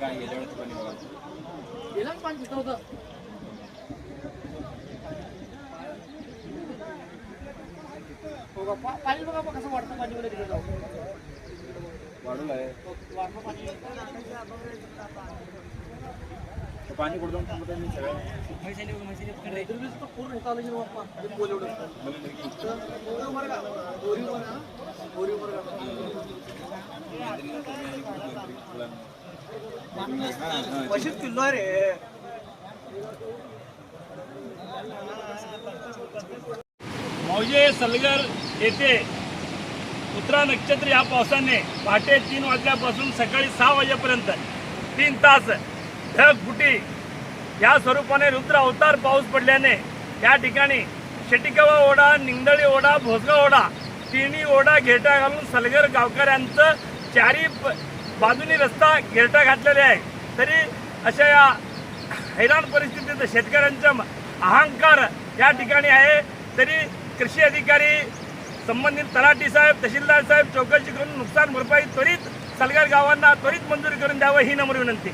काय वेळेस पाणी बघा गेलं पाणी तिथं होतं. हो पाणी बघा बघा कसं वाढतं पाणी वगैरे तिकडे जाऊ वाढून आहे. वाढतं पाणी. तर पाणी कुठं जाऊन पूर्ण हे चालू आहे पशीच किल्लो रे मौजे सलगर येथे उत्तरा नक्षत्र या पावसाने पहाटे तीन वाजल्यापासून सकाळी सहा वाजेपर्यंत तीन तास ढगफुटी या स्वरूपाने रुद्र अवतार पाऊस पडल्याने या ठिकाणी शेटिकावा ओढा निंगदळी ओढा भोसगाव ओढा तिन्ही ओढा घेटा घालून सलगर गावकऱ्यांचं चारी ब- बाजूनी रस्ता गिरटा घातलेले आहे. तरी अशा या हैराण परिस्थितीत शेतकऱ्यांचा अहंकार या ठिकाणी आहे. तरी कृषी अधिकारी संबंधित तलाठी साहेब तहसीलदार साहेब चौकशी करून नुकसान भरपाई त्वरित सलगर गावांना त्वरित मंजुरी करून द्यावं ही नम्र विनंती.